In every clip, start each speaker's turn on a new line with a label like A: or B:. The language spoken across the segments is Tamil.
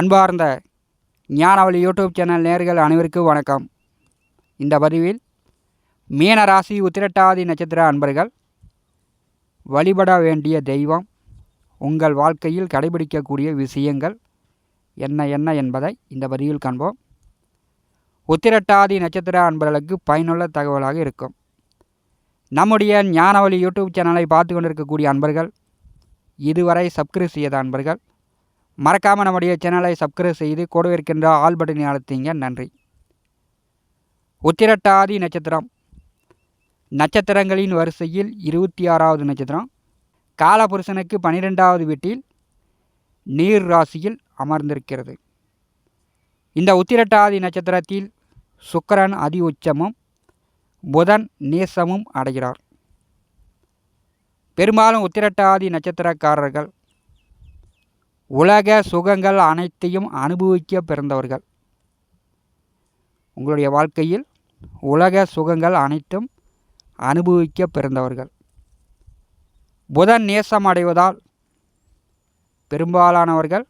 A: அன்பார்ந்த ஞானவழி யூடியூப் சேனல் நேர்கள் அனைவருக்கும் வணக்கம். இந்த பதிவில் மீனராசி உத்திரட்டாதி நட்சத்திர அன்பர்கள் வழிபட வேண்டிய தெய்வம் உங்கள் வாழ்க்கையில் கடைபிடிக்கக்கூடிய விஷயங்கள் என்ன என்ன என்பதை இந்த பதிவில் காண்போம். உத்திரட்டாதி நட்சத்திர அன்பர்களுக்கு பயனுள்ள தகவலாக இருக்கும். நம்முடைய ஞானவழி யூடியூப் சேனலை பார்த்து கொண்டிருக்கக்கூடிய அன்பர்கள் இதுவரை சப்ஸ்கிரைப் செய்யாத அன்பர்கள் மறக்காமல் நம்முடைய சேனலை சப்ஸ்கிரைப் செய்து கூட இருக்கின்ற ஆல் பட்டனை அழுத்திங்க. நன்றி. உத்திரட்டாதி நட்சத்திரம். நட்சத்திரங்களின் வரிசையில் இருபத்தி ஆறாவது நட்சத்திரம். காலபுருஷனுக்கு பனிரெண்டாவது வீட்டில் நீர் ராசியில் அமர்ந்திருக்கிறது. இந்த உத்திரட்டாதி நட்சத்திரத்தில் சுக்கரன் அதி உச்சமும் புதன் நேசமும் அடைகிறார். பெரும்பாலும் உத்திரட்டாதி நட்சத்திரக்காரர்கள் உலக சுகங்கள் அனைத்தையும் அனுபவிக்க பிறந்தவர்கள். உங்களுடைய வாழ்க்கையில் உலக சுகங்கள் அனைத்தும் அனுபவிக்க பிறந்தவர்கள். புதன் நேசம் அடைவதால் பெரும்பாலானவர்கள்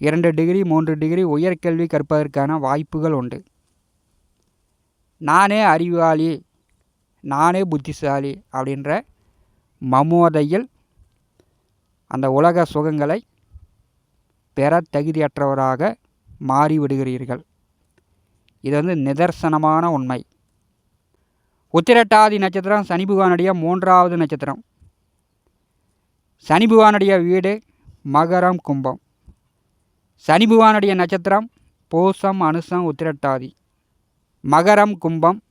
A: இரண்டு டிகிரி மூன்று டிகிரி உயர்கல்வி கற்பதற்கான வாய்ப்புகள் உண்டு. நானே அறிவாளி நானே புத்திசாலி அப்படின்ற மமோதையில் அந்த உலக சுகங்களை பெற தகுதியற்றவராக மாறிவிடுகிறீர்கள். இது வந்து நிதர்சனமான உண்மை. உத்திரட்டாதி நட்சத்திரம் சனி பகவானுடைய மூன்றாவது நட்சத்திரம். சனி பகவானுடைய வீடு மகரம் கும்பம். சனி பகவானுடைய நட்சத்திரம் பூசம் அனுசம் உத்திரட்டாதி. மகரம் கும்பம்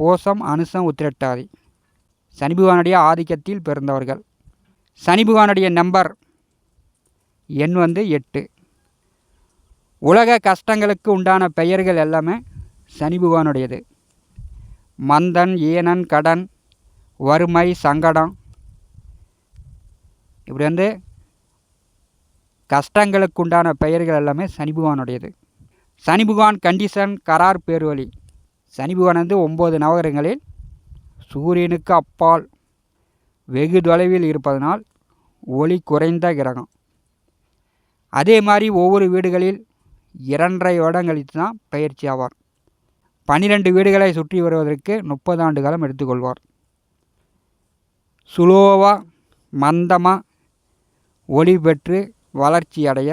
A: பூசம் அனுசம் உத்திரட்டாதி. சனி பகவானுடைய ஆதிக்கத்தில் பிறந்தவர்கள். சனி பகவானுடைய நம்பர் எண் வந்து எட்டு. உலக கஷ்டங்களுக்கு உண்டான பெயர்கள் எல்லாமே சனி பகவானுடையது மந்தன் ஏனன் கடன் வறுமை சங்கடம். இப்படி வந்து கஷ்டங்களுக்கு உண்டான பெயர்கள் எல்லாமே சனி பகவானுடையது சனி பகவான் கண்டிஷன் கரார் பேர்வழி. சனி பகவான் வந்து ஒம்பது நவகரங்களில் சூரியனுக்கு அப்பால் வெகு தொலைவில் இருப்பதனால் ஒளி குறைந்த கிரகம். அதே மாதிரி ஒவ்வொரு வீடுகளில் இரண்டரை வருடம் கழித்து தான் பயிற்சி ஆவார். பன்னிரெண்டு வீடுகளை சுற்றி வருவதற்கு முப்பது ஆண்டு காலம் எடுத்துக்கொள்வார். சுலோவாக மந்தமாக ஒளி பெற்று வளர்ச்சி அடைய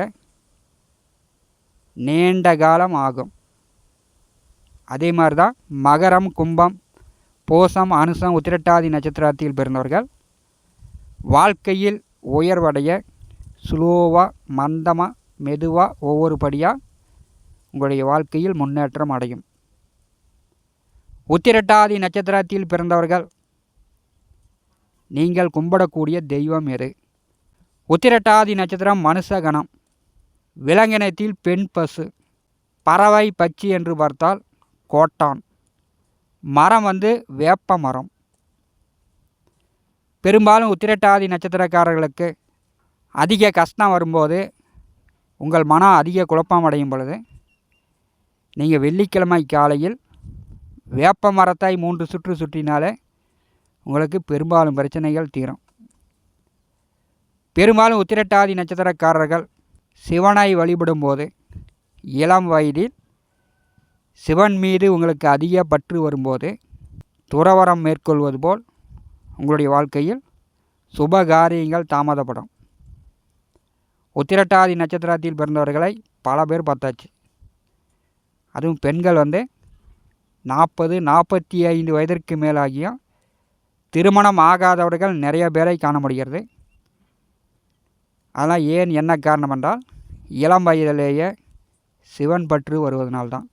A: நீண்ட காலம் ஆகும். அதே மாதிரி தான் மகரம் கும்பம் போசம் அனுசம் உத்திரட்டாதி நட்சத்திரத்தில் பிறந்தவர்கள் வாழ்க்கையில் உயர்வடைய ஸ்லோவாக மந்தமாக மெதுவாக ஒவ்வொரு படியாக உங்களுடைய வாழ்க்கையில் முன்னேற்றம் அடையும். உத்திரட்டாதி நட்சத்திரத்தில் பிறந்தவர்கள் நீங்கள் கும்பிடக்கூடிய தெய்வம் எது? உத்திரட்டாதி நட்சத்திரம் மனுஷகணம் விலங்கினத்தில் பெண் பசு பறவை பச்சி என்று பார்த்தால் கோட்டான். மரம் வந்து வேப்ப மரம். பெரும்பாலும் உத்திரட்டாதி நட்சத்திரக்காரர்களுக்கு அதிக கஷ்டம் வரும்போது உங்கள் மனம் அதிக குழப்பம் அடையும் பொழுது நீங்கள் வெள்ளிக்கிழமை காலையில் வேப்ப மரத்தாய் மூன்று சுற்று சுற்றினாலே உங்களுக்கு பெரும்பாலும் பிரச்சனைகள் தீரும். பெரும்பாலும் உத்திரட்டாதி நட்சத்திரக்காரர்கள் சிவனை வழிபடும்போது இளம் வயதில் சிவன் மீது உங்களுக்கு அதிக பற்று வரும்போது துறவரம் மேற்கொள்வது போல் உங்களுடைய வாழ்க்கையில் சுப காரியங்கள் தாமதப்படும். உத்திரட்டாதி நட்சத்திரத்தில் பிறந்தவர்களை பல பேர் பார்த்தாச்சு. அதுவும் பெண்கள் வந்து நாற்பது நாற்பத்தி ஐந்து வயதிற்கு மேலாகியும் திருமணம் ஆகாதவர்கள் நிறைய பேரை காண முடிகிறது. அதெல்லாம் ஏன் என்ன காரணம் என்றால் இளம் வயதிலேயே சிவன் பற்று வருவதனால்தான்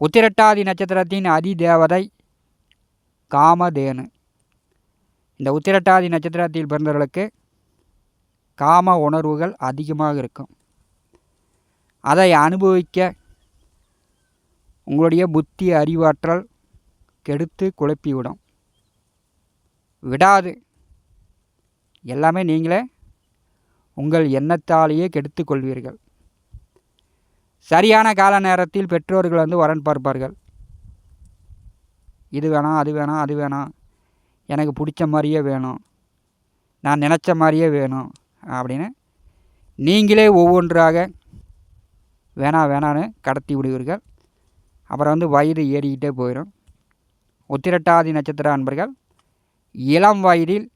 A: உத்திரட்டாதி நட்சத்திரத்தின் அதி தேவதை காமதேனு. இந்த உத்திரட்டாதி நட்சத்திரத்தில் பிறந்தவர்களுக்கு காம உணர்வுகள் அதிகமாக இருக்கும். அதை அனுபவிக்க உங்களுடைய புத்தி அறிவாற்றல் கெடுத்து குழப்பிவிடும். விடாது. எல்லாமே நீங்களே உங்கள் எண்ணத்தாலேயே கெடுத்து கொள்வீர்கள். சரியான கால நேரத்தில் பெற்றோர்கள் வந்து வரன் பார்ப்பார்கள். இது வேணாம் அது வேணாம் அது வேணாம். எனக்கு பிடிச்ச மாதிரியே வேணும். நான் நினச்ச மாதிரியே வேணும். அப்படின்னு நீங்களே ஒவ்வொன்றாக வேணா வேணான்னு கடத்தி விடுவீர்கள். அப்புறம் வந்து வயிறு ஏறிக்கிட்டே போயிடும். உத்திரட்டாதி நட்சத்திர அன்பர்கள் இளம் வயதில்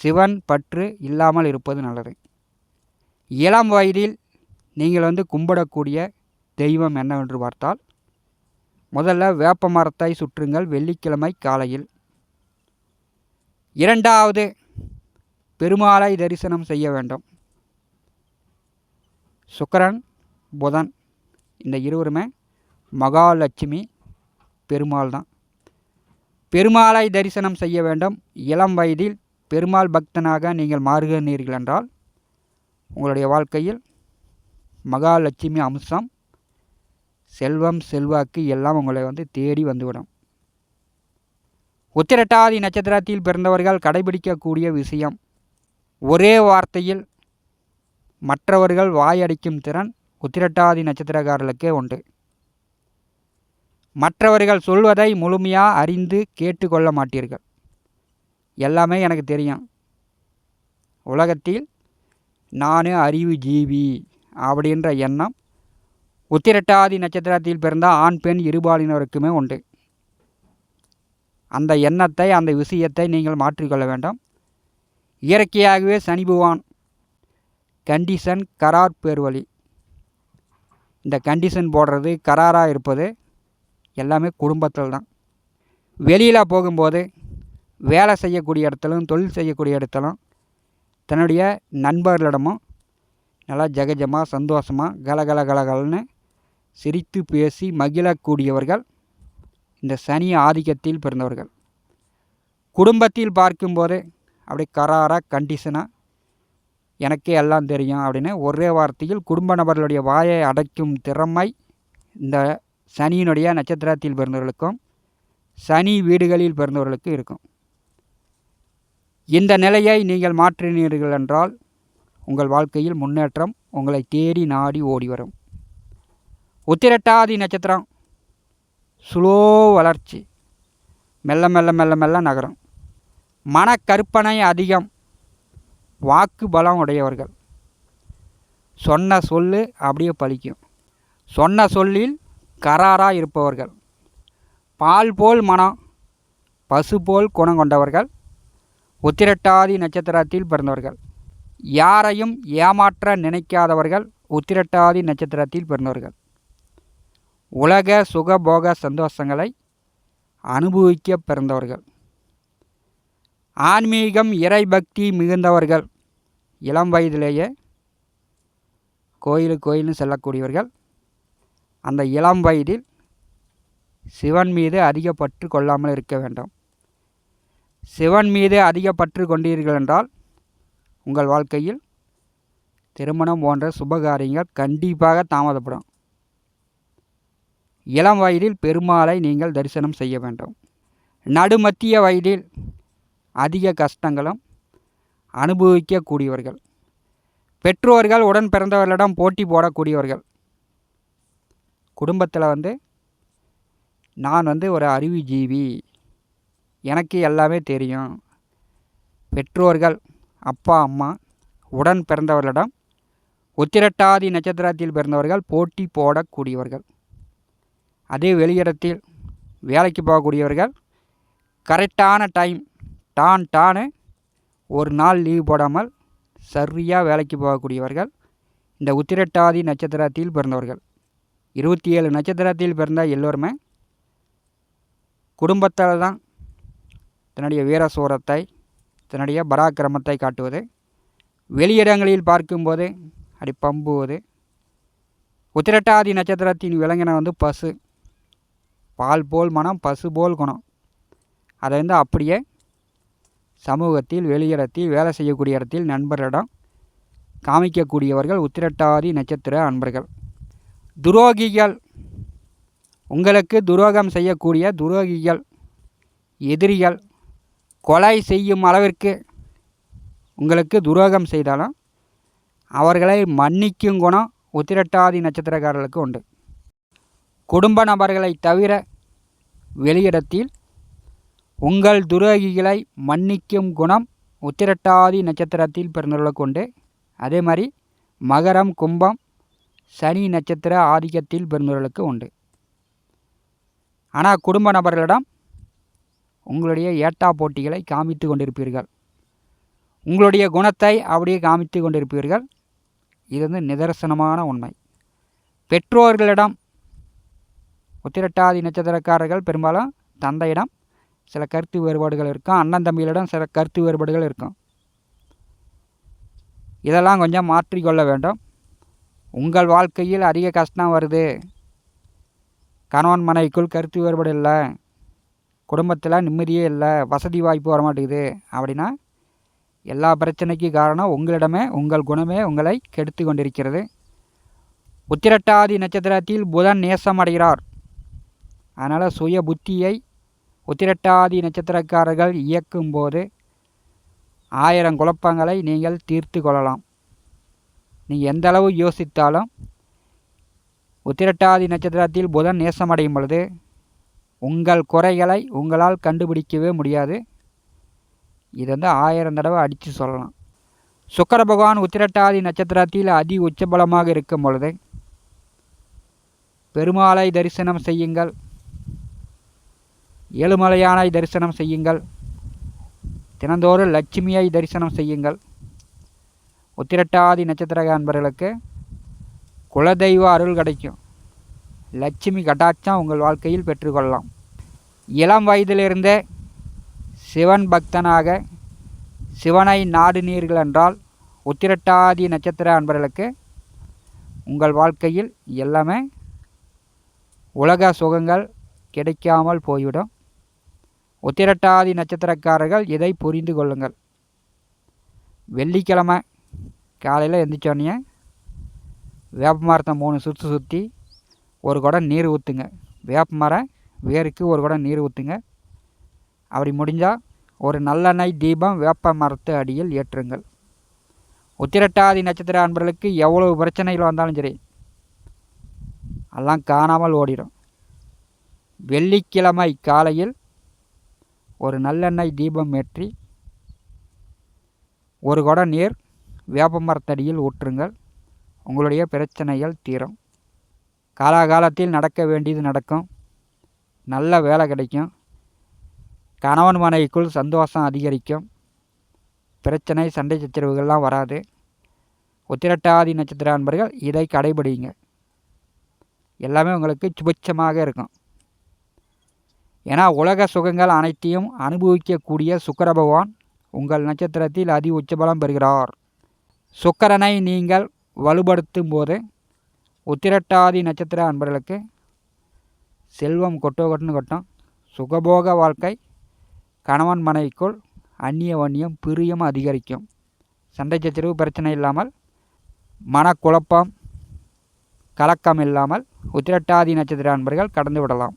A: சிவன் பற்று இல்லாமல் இருப்பது நல்லது. இளம் வயதில் நீங்கள் வந்து கும்பிடக்கூடிய தெய்வம் என்னவென்று பார்த்தால் முதல்ல வேப்ப மரத்தை சுற்றுங்கள். வெள்ளிக்கிழமை காலையில் இரண்டாவது பெருமாளை தரிசனம் செய்ய வேண்டும். சுக்கரன் புதன் இந்த இருவருமே மகாலட்சுமி பெருமாள் தான் பெருமாளை தரிசனம் செய்ய வேண்டும். இளம் வயதில் பெருமாள் பக்தனாக நீங்கள் மாறுகிறீர்கள் என்றால் உங்களுடைய வாழ்க்கையில் மகாலட்சுமி அம்சம் செல்வம் செல்வாக்கு எல்லாம் உங்களை வந்து தேடி வந்துவிடும். உத்திரட்டாதி நட்சத்திரத்தில் பிறந்தவர்கள் கடைபிடிக்கக்கூடிய விஷயம் ஒரே வார்த்தையில் மற்றவர்கள் வாயடிக்கும் திறன் உத்திரட்டாதி நட்சத்திரக்காரர்களுக்கே உண்டு. மற்றவர்கள் சொல்வதை முழுமையாக அறிந்து கேட்டுக்கொள்ள மாட்டீர்கள். எல்லாமே எனக்கு தெரியும். உலகத்தில் நான் அறிவு ஜீவி அப்படின்ற எண்ணம் உத்திரட்டாதி நட்சத்திரத்தில் பிறந்த ஆண் பெண் இருபாலினருக்குமே உண்டு. அந்த எண்ணத்தை அந்த விஷயத்தை நீங்கள் மாற்றிக்கொள்ள வேண்டும். இயற்கையாகவே சனி பகவான் கண்டிஷன் கரார் பேர்வழி. இந்த கண்டிஷன் போடுறது கராராக இருப்பது எல்லாமே குடும்பத்தில் தான். வெளியில் போகும்போது வேலை செய்யக்கூடிய இடத்துலும் தொழில் செய்யக்கூடிய இடத்துலும் தன்னுடைய நண்பர்களிடமும் நல்லா ஜகஜமாக சந்தோஷமாக கலகல கலகலன்னு சிரித்து பேசி மகிழக்கூடியவர்கள் இந்த சனி ஆதிக்கத்தில் பிறந்தவர்கள். குடும்பத்தில் பார்க்கும்போது அப்படி கராராக கண்டிஷனாக எனக்கே எல்லாம் தெரியும் அப்படின்னு ஒரே வார்த்தையில் குடும்ப நபர்களுடைய வாயை அடைக்கும் திறமை இந்த சனியினுடைய நட்சத்திரத்தில் பிறந்தவர்களுக்கும் சனி வீடுகளில் பிறந்தவர்களுக்கும் இருக்கும். இந்த நிலையை நீங்கள் மாற்றினீர்கள் என்றால் உங்கள் வாழ்க்கையில் முன்னேற்றம் உங்களை தேடி நாடி ஓடி வரும். உத்திரட்டாதி நட்சத்திரம் ஸ்லோ வளர்ச்சி. மெல்ல மெல்ல மெல்ல மெல்ல நகரும். மனக்கற்பனை அதிகம். வாக்கு பலம் உடையவர்கள். சொன்ன சொல்லு அப்படியே பலிக்கும் சொன்ன சொல்லில் கராராக இருப்பவர்கள். பால் போல் மனம். பசு போல் குணம் கொண்டவர்கள். உத்திரட்டாதி நட்சத்திரத்தில் பிறந்தவர்கள். யாரையும் ஏமாற்ற நினைக்காதவர்கள் உத்திரட்டாதி நட்சத்திரத்தில் பிறந்தவர்கள். உலக சுகபோக சந்தோஷங்களை அனுபவிக்க பிறந்தவர்கள். ஆன்மீகம் இறைபக்தி மிகுந்தவர்கள். இளம் வயதிலேயே கோயிலு கோயிலும் செல்லக்கூடியவர்கள். அந்த இளம் வயதில் சிவன் மீது அதிக பற்று கொள்ளாமல் இருக்க வேண்டும். சிவன் மீது அதிக பற்று கொண்டீர்கள் என்றால் உங்கள் வாழ்க்கையில் திருமணம் போன்ற சுபகாரியங்கள் கண்டிப்பாக தாமதப்படும். இளம் வயதில் பெருமாளை நீங்கள் தரிசனம் செய்ய வேண்டும். நடுமத்திய வயதில் அதிக கஷ்டங்களும் அனுபவிக்கக்கூடியவர்கள். பெற்றோர்கள் உடன் பிறந்தவர்களிடம் போட்டி போடக்கூடியவர்கள். குடும்பத்தில் வந்து நான் வந்து ஒரு அறிவுஜீவி. எனக்கு எல்லாமே தெரியும். பெற்றோர்கள் அப்பா அம்மா உடன் பிறந்தவர்களிடம் உத்திரட்டாதி நட்சத்திரத்தில் பிறந்தவர்கள் போட்டி போடக்கூடியவர்கள். அதே வெளியிடத்தில் வேலைக்கு போகக்கூடியவர்கள் கரெக்டான டைம் டான் டானு ஒரு நாள் லீவ் போடாமல் சரியாக வேலைக்கு போகக்கூடியவர்கள் இந்த உத்திரட்டாதி நட்சத்திரத்தில் பிறந்தவர்கள். இருபத்தி ஏழு நட்சத்திரத்தில் பிறந்த எல்லோருமே குடும்பத்தால் தான் தன்னுடைய வீரசூரத்தை தன்னுடைய பராக்கிரமத்தை காட்டுவது வெளியிடங்களில் பார்க்கும்போது அப்படி பம்புவது. உத்திரட்டாதி நட்சத்திரத்தின் விலங்கின வந்து பசு. பால் போல் மனம் பசு போல் குணம். அதை வந்து அப்படியே சமூகத்தில் வெளியிடத்தில் வேலை செய்யக்கூடிய இடத்தில் நண்பர்களிடம் காமிக்கக்கூடியவர்கள் உத்திரட்டாதி நட்சத்திர அன்பர்கள். துரோகிகள். உங்களுக்கு துரோகம் செய்யக்கூடிய துரோகிகள் எதிரிகள் கொலை செய்யும் அளவிற்கு உங்களுக்கு துரோகம் செய்தாலும் அவர்களை மன்னிக்கும் குணம் உத்திரட்டாதி நட்சத்திரக்காரர்களுக்கு உண்டு. குடும்ப நபர்களை தவிர வெளியிடத்தில் உங்கள் துரோகிகளை மன்னிக்கும் குணம் உத்திரட்டாதி நட்சத்திரத்தில் பிறந்தவர்களுக்கு உண்டு அதே மாதிரி மகரம் கும்பம் சனி நட்சத்திர ஆதிக்கத்தில் பிறந்தவர்களுக்கு உண்டு. ஆனால் குடும்ப நபர்களிடம் உங்களுடைய ஏட்டா போட்டிகளை காமித்து கொண்டிருப்பீர்கள். உங்களுடைய குணத்தை அப்படியே காமித்து கொண்டிருப்பீர்கள். இது வந்து நிதர்சனமான உண்மை. பெற்றோர்களிடம் உத்திரட்டாதி நட்சத்திரக்காரர்கள் பெரும்பாலும் தந்தையிடம் சில கருத்து வேறுபாடுகள் இருக்கும் அண்ணன் தம்பிகளிடம் சில கருத்து வேறுபாடுகள் இருக்கும். இதெல்லாம் கொஞ்சம் மாற்றிக்கொள்ள வேண்டும். உங்கள் வாழ்க்கையில் அதிக கஷ்டம் வருது. கணவன் மனைவிக்குள் கருத்து வேறுபாடு இல்லை. குடும்பத்தில் நிம்மதியே இல்லை. வசதி வாய்ப்பு வர மாட்டேங்குது அப்படின்னா எல்லா பிரச்சனைக்கும் காரணம் உங்களிடமே உங்கள் குணமே உங்களை கெடுத்து கொண்டிருக்கிறது. உத்திரட்டாதி நட்சத்திரத்தில் புதன் நேசம் அடைகிறார். அதனால் சுய புத்தியை உத்திரட்டாதி நட்சத்திரக்காரர்கள் இயக்கும்போது ஆயிரம் குழப்பங்களை நீங்கள் தீர்த்து கொள்ளலாம். நீங்கள் எந்த அளவு யோசித்தாலும் உத்திரட்டாதி நட்சத்திரத்தில் புதன் நேசமடையும் பொழுது உங்கள் குறைகளை உங்களால் கண்டுபிடிக்கவே முடியாது. இது வந்து ஆயிரம் தடவை அடித்து சொல்லலாம். சுக்கர பகவான் உத்திரட்டாதி நட்சத்திரத்தில் அதி உச்சபலமாக இருக்கும் பொழுது பெருமாளை தரிசனம் செய்யுங்கள். ஏழுமலையானை தரிசனம் செய்யுங்கள். தினந்தோறும் லட்சுமியை தரிசனம் செய்யுங்கள். உத்திரட்டாதி நட்சத்திர அன்பர்களுக்கு குலதெய்வ அருள் கிடைக்கும். லட்சுமி கட்டாட்சம் உங்கள் வாழ்க்கையில் பெற்றுக்கொள்ளலாம். இளம் வயதிலிருந்தே சிவன் பக்தனாக சிவனை நாடுனீர்கள் என்றால் உத்திரட்டாதி நட்சத்திர அன்பர்களுக்கு உங்கள் வாழ்க்கையில் எல்லாமே உலக சுகங்கள் கிடைக்காமல் போய்விடும். உத்திரட்டாதி நட்சத்திரக்காரர்கள் இதை புரிந்து கொள்ளுங்கள். வெள்ளிக்கிழமை காலையில் எந்திரிச்சோடனே வேப்ப மரத்தை மூணு சுற்றி சுற்றி ஒரு குடம் நீர் ஊற்றுங்க வேப்ப மரம் வேருக்கு ஒரு குடம் நீர் ஊற்றுங்க அப்படி முடிஞ்சால் ஒரு நல்லெண்ணெய் தீபம் வேப்ப மரத்து அடியில் ஏற்றுங்கள். உத்திரட்டாதி நட்சத்திர அன்பர்களுக்கு எவ்வளவு பிரச்சனைகள் வந்தாலும் சரி எல்லாம் காணாமல் ஓடிடும் வெள்ளிக்கிழமை காலையில் ஒரு நல்லெண்ணெய் தீபம் ஏற்றி ஒரு குடம் நீர் வேப்ப மரத்தடியில் ஊற்றுங்கள். உங்களுடைய பிரச்சனைகள் தீரும். காலாகாலத்தில் நடக்க வேண்டியது நடக்கும். நல்ல வேலை கிடைக்கும். கணவன் மனைவிக்குள் சந்தோஷம் அதிகரிக்கும். பிரச்சனை சண்டை சச்சரவுகள்லாம் வராது. உத்திரட்டாதி நட்சத்திர அன்பர்கள் இதை கடைபிடிங்க எல்லாமே உங்களுக்கு சுபிட்சமாக இருக்கும். ஏன்னா உலக சுகங்கள் அனைத்தையும் அனுபவிக்கக்கூடிய சுக்கர பகவான் உங்கள் நட்சத்திரத்தில் அதி உச்சபலம் பெறுகிறார். சுக்கரனை நீங்கள் வலுப்படுத்தும் போது உத்திரட்டாதி நட்சத்திர அன்பர்களுக்கு செல்வம் கொட்டோ கொட்டுன்னு கொட்டும். சுகபோக வாழ்க்கை கணவன் மனைவிக்குள் அந்நிய வன்னியம் பிரியம் அதிகரிக்கும். சண்டை சச்சரவு பிரச்சனை இல்லாமல் மனக்குழப்பம் கலக்கம் இல்லாமல் உத்திரட்டாதி நட்சத்திர அன்பர்கள் கடந்து விடலாம்.